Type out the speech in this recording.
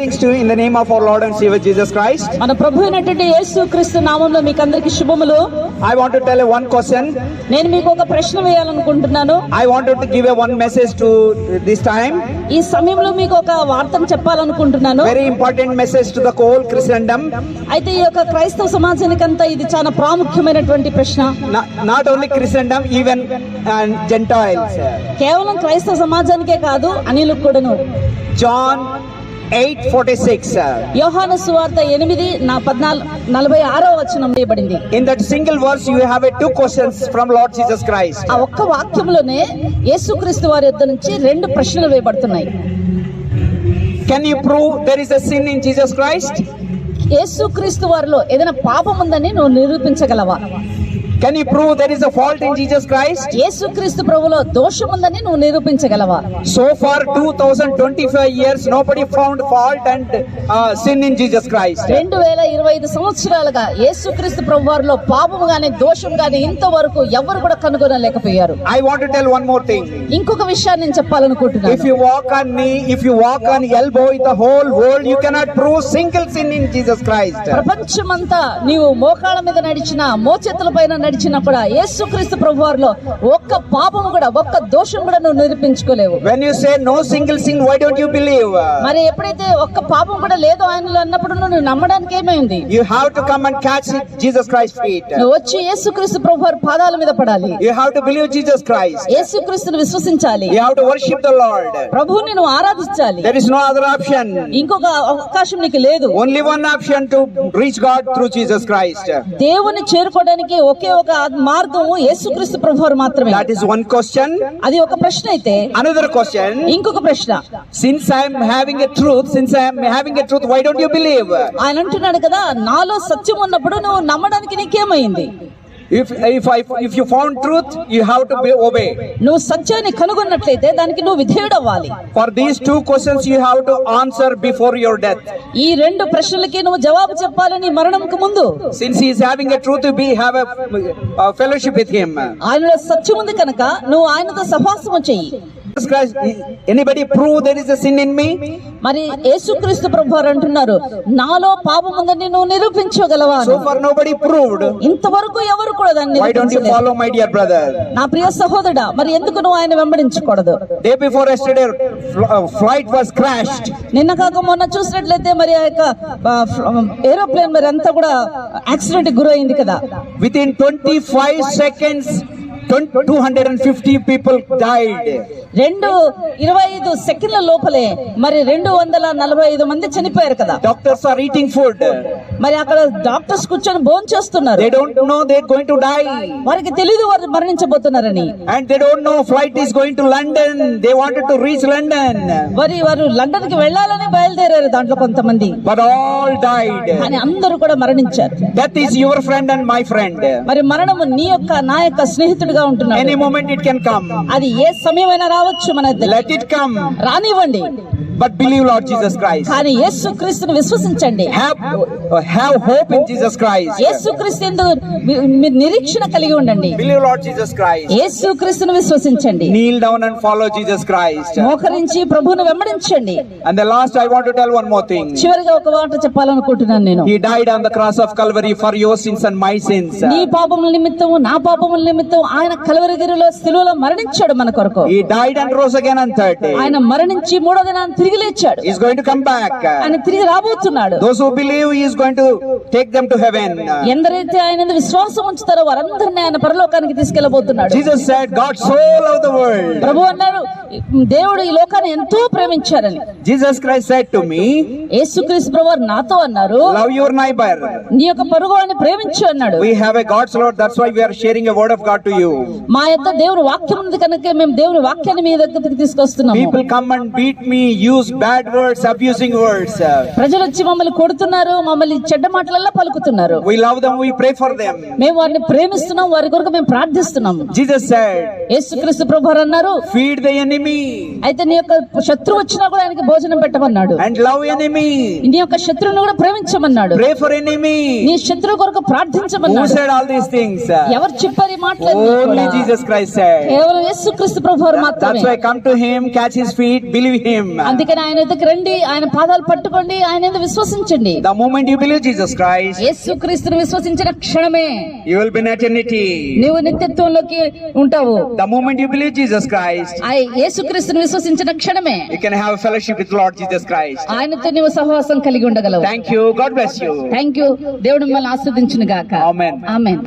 Greetings to you in the name of our Lord and Savior Jesus Christ. మన ప్రభు అయినటువంటి యేసు క్రీస్తు నామంలో మీకు అందరికి శుభములు I want to tell you one question. నేను మీకు ఒక ప్రశ్న వేయాలనుకుంటున్నాను I wanted to give you one message to this time. ఈ సమయంలో మీకు ఒక వార్తను చెప్పాలనుకుంటున్నాను Very important message to the whole Christendom. అయితే ఈ యొక్క క్రైస్తవ సమాజానికంతా ఇది చాలా ప్రాముఖ్యమైనటువంటి ప్రశ్న Not, not only Christendom, even uh, Gentiles. కేవలం క్రైస్తవ సమాజానికే కాదు అనిలకు కూడాను John 8:46. యోహాను సువార్త ఎనిమిది నా పద్నాలుగు నలభై ఆరో వచనం వేయబడింది In that single verse, you have a two questions from Lord Jesus Christ. ఆ ఒక్క వాక్యంలోనే యేసుక్రీస్తు వారి యొద్ద నుంచి రెండు ప్రశ్నలు వేయబడుతున్నాయి Can you prove there is a sin in Jesus Christ? యేసుక్రీస్తు వారిలో ఏదైనా పాపం ఉందని నువ్వు నిరూపించగలవా can you prove there is a fault in Jesus Christ యేసుక్రీస్తు ప్రభువులో దోషం ఉందని నువ్వు నిరూపించగలవా? So far 2025 years nobody found fault and sin in Jesus Christ 2025 సంవత్సరాలుగా యేసుక్రీస్తు ప్రభువారిలో పాపం గాని దోషం గాని ఇంతవరకు ఎవ్వరు కూడా కనుగొనలేకపోయారు. I want to tell one more thing ఇంకొక విషయాన్ని నేను చెప్పాలనుకుంటున్నాను. If you walk on me if you walk on elbow in the whole world you cannot prove single sin in Jesus Christ ప్రపంచమంతా నీవు మోకాళ్ళ మీద నడిచినా మోచేతులపైన నడిచినప్పుడు యేసు క్రీస్తు ప్రభు వారిలో ఒక్క పాపం కూడా ఒక్క దోషం కూడా నువ్వు నిరూపించుకోలేవు. When say no single sin why don't you believe మరి ఎప్పుడైతే ఒక్క పాపం కూడా లేదు ఆయనలో అన్నప్పుడు నువ్వు నమ్మడానికి ఏమైంది? You have to come Jesus Christ వచ్చి యేసు క్రీస్తు ప్రభు వారి పాదాల మీద పడాలి. You have to believe Jesus Christ యేసు విశ్వసించాలి. You have to worship Lord ప్రభువుని నువ్వు ఆరాధించాలి. ఆప్షన్ ఇంకొక అవకాశం నీకు లేదు. Only one option to reach God through Jesus Christ దేవుని చేరుకోవడానికి ఒకే ఒక మార్గము యేసుక్రీస్తు ప్రభువారు మాత్రమే. దట్ ఇస్ వన్ క్వశ్చన్ అది ఒక ప్రశ్న అయితే. అనదర్ క్వశ్చన్ ఇంకొక ప్రశ్న. Since I am having a truth since I am having a truth why don't you believe I అంటున్నాడు కదా నాలో సత్యం ఉన్నప్పుడు నువ్వు నమ్మడానికి నీకేమైంది? If if I if you found truth, you have to be, obey. నువ్వు సత్యాన్ని కనుగొన్నట్లయితే దానికి నువ్వు విధేయుడవ్వాలి For these two questions, you have to answer before your death. ఈ రెండు ప్రశ్నలకి నువ్వు జవాబు చెప్పాలని మరణంకు ముందు Since he is having a truth, be have a, a fellowship with him. ఆయనలో సత్యం ఉంది కనుక నువ్వు ఆయనతో సహవాసము చెయ్యి Anybody prove there is a sin in me? మరి యేసుక్రీస్తు ప్రభు వారు అంటున్నారు నాలో పాపం ఉందని నువ్వు నిరూపించగలవా. So far, nobody proved. ఇంతవరకు ఎవరు కూడా దాన్ని don't you నిరూపించలేదు. follow my dear brother? నా ప్రియ సహోదరుడా మరి ఎందుకు నువ్వు ఆయన వెంబడించకూడదు yesterday, fl- uh, flight was crashed. నిన్న కాక మొన్న చూసినట్లయితే మరి ఆ యొక్క ఏరోప్లేన్ మరి అంతా కూడా యాక్సిడెంట్ గురైంది కదా Within 25 seconds, 20 250 people died. రెండు ఇరవై ఐదు సెకండ్ల లోపలే మరి రెండు వందల నలభై ఐదు మంది చనిపోయారు కదా Doctors are eating food. మరి అక్కడ డాక్టర్స్ కూర్చొని భోన్ చేస్తున్నారు. Know they going to die వారికి తెలియదు వారు మరణించబోతున్నారని. And they don't know flight is going to London they wanted to reach London వారి వారు లండన్కి వెళ్ళాలని బయలుదేరారు దాంట్లో కొంతమంది. బట్ ఆల్ డైడ్ అని అందరూ కూడా మరణించారు. That is your friend and my friend మరి మరణము నీ యొక్క నా యొక్క స్నేహితుడిగా ఉంటున్నాడు. Any moment it can come అది ఏ సమయమైనా రావచ్చు మన లెట్ ఇట్ కమ్ రానివ్వండి. But believe Lord Jesus Christ కానీ యేసుక్రీస్తును విశ్వసించండి. Have have hope in Jesus Christ యేసుక్రీస్తు యందు మీ నిరీక్షణ కలిగి ఉండండి. బిలీవ్ లార్డ్ జీసస్ క్రైస్ట్ యేసుక్రీస్తును విశ్వసించండి. Kneel down and follow Jesus Christ మోకరించి ప్రభువును వెంబడించండి. And the last I want to tell one more thing చివరిగా ఒక మాట చెప్పాలనుకుంటున్నాను నేను. He died on the cross of Calvary for your sins and my sins నీ పాపముల నిమిత్తము నా పాపముల నిమిత్తము ఆయన కల్వరీ గిరిలో శిలువలో మరణించాడు మన కొరకు. He died and rose again on third day ఆయన మరణించి మూడో దినాన్ని తిరిగి లేచాడు is going to come back అని తిరిగి రాబోతున్నాడు. Those who believe he is going to take them to heaven ఎందరైతే ఆయన మీద విశ్వాసం ఉంచుతారో వారందరిని ఆయన పరలోకానికి తీసుకెళ్ళబోతున్నాడు Jesus said God so love the world ప్రభు అన్నాడు దేవుడు ఈ లోకాన్ని ఎంతో ప్రేమించారని. Jesus Christ said to me యేసుక్రీస్తు ప్రభువర్ నాతో అన్నారు లవ్ యువర్ నైబర్ నీ యొక్క పరుగువాని ప్రేమించు అన్నాడు. We have a God's Lord that's why we are sharing a word of God to you మా యొక్క దేవుని వాక్యం ఉంది కనుక మేము దేవుని వాక్యాన్ని మీ దగ్గరికి తీసుకొస్తున్నాము. People come and beat me use bad words, abusing words. ప్రజలు వచ్చి మమ్మల్ని కొడుతున్నారు మమ్మల్ని చెడ్డ మాటలల్లో పలుకుతున్నారు We love them, we pray for them. మేము వారిని ప్రేమిస్తున్నాం వారి కొరకు మేము ప్రార్థిస్తున్నాము Jesus said, యేసుక్రీస్తు ప్రభు వారు అన్నారు Feed the enemy అయితే నీ యొక్క శత్రువు వచ్చినా కూడా ఆయనకి భోజనం పెట్టమన్నాడు and love enemy. నీ యొక్క శత్రువుని కూడా ప్రేమించమన్నాడు Pray for enemy. నీ శత్రువు కొరకు Who ప్రార్థించమన్నాడు said all these things? ఎవరు చెప్పారు ఈ Only కూడా? Jesus Christ said. కేవలం యేసుక్రీస్తు ప్రభు వారు That's మాత్రమే why come to him, catch his feet, believe him. అందుకే అందుకని ఆయన ఎదుకు రండి ఆయన పాదాలు పట్టుకోండి ఆయన విశ్వసించండి? The moment you believe Jesus Christ యేసు క్రీస్తును విశ్వసించిన క్షణమే యు విల్ బి ఎటర్నిటీ నీవు నిత్యత్వంలోకి ఉంటావు. The moment you believe Jesus Christ I యేసు క్రీస్తును విశ్వసించిన క్షణమే you can have fellowship with Lord Jesus Christ ఆయనతో నీవు సహవాసం కలిగి ఉండగలవు. Thank you God bless you thank you దేవుడు మిమ్మల్ని ఆశీర్వదించును గాక. ఆమేన్ ఆమేన్